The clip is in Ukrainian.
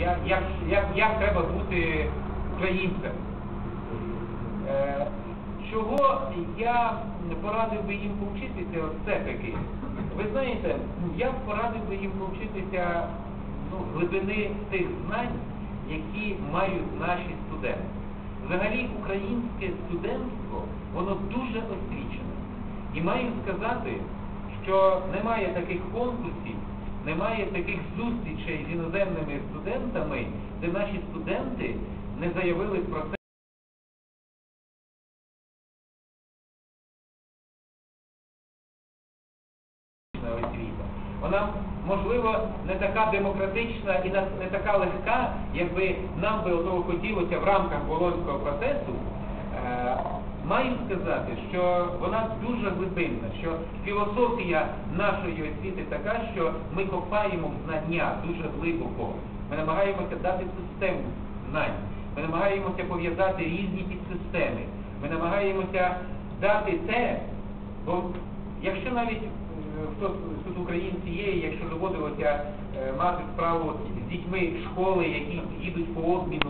як, як, як, треба бути українцем. Е, чого я порадив би їм повчитися все-таки? Ви знаєте, я порадив би їм повчитися ну, глибини тих знань, які мають наші студенти. Взагалі українське студентство, воно дуже освічене. І маю сказати, що немає таких конкурсів, немає таких зустрічей з іноземними студентами, де наші студенти не заявили про те. освіта. Вона, можливо, не така демократична і не така легка, якби нам би того хотілося в рамках Болонського процесу. Маю сказати, що вона дуже глибинна, що філософія нашої освіти така, що ми копаємо знання дуже глибоко. Ми намагаємося дати систему знань. Ми намагаємося пов'язати різні підсистеми. Ми намагаємося дати те, бо якщо навіть е, хто тут українці є, якщо доводилося е, мати справу з дітьми школи, які їдуть по обміну.